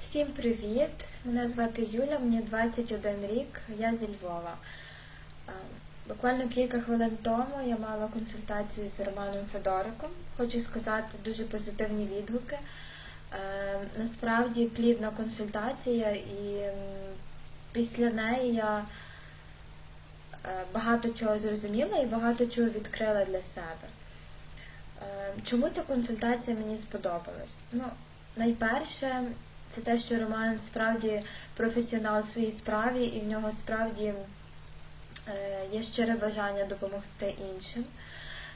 Всім привіт! Мене звати Юля, мені 21 рік, я зі Львова. Е, Буквально кілька хвилин тому я мала консультацію з Романом Федориком. Хочу сказати дуже позитивні відгуки. Е, Насправді плідна консультація, і після неї я е, багато чого зрозуміла і багато чого відкрила для себе. Чому ця консультація мені сподобалась? Ну, найперше, це те, що Роман справді професіонал в своїй справі, і в нього справді е, є щире бажання допомогти іншим.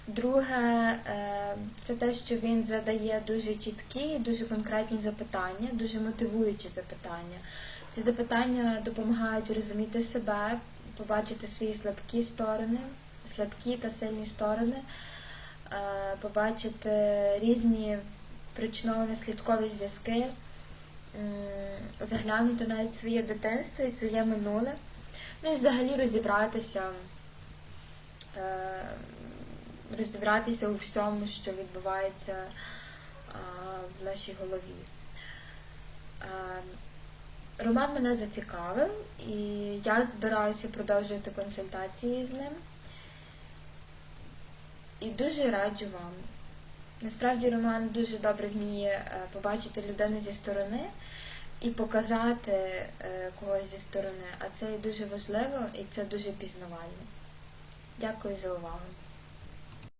Друге, е, це те, що він задає дуже чіткі, дуже конкретні запитання, дуже мотивуючі запитання. Ці запитання допомагають зрозуміти себе, побачити свої слабкі сторони, слабкі та сильні сторони, е, побачити різні причинно-наслідкові зв'язки, заглянути навіть своє дитинство і своє минуле, ну і взагалі розібратися, е, розібратися у всьому, що відбувається в нашій голові. Е, Роман мене зацікавив, і я збираюся продовжувати консультації з ним. І дуже раджу вам. Насправді Роман дуже добре вміє е, побачити людину зі сторони і показати е, когось зі сторони, а це дуже важливо і це дуже пізнавально. Дякую за увагу.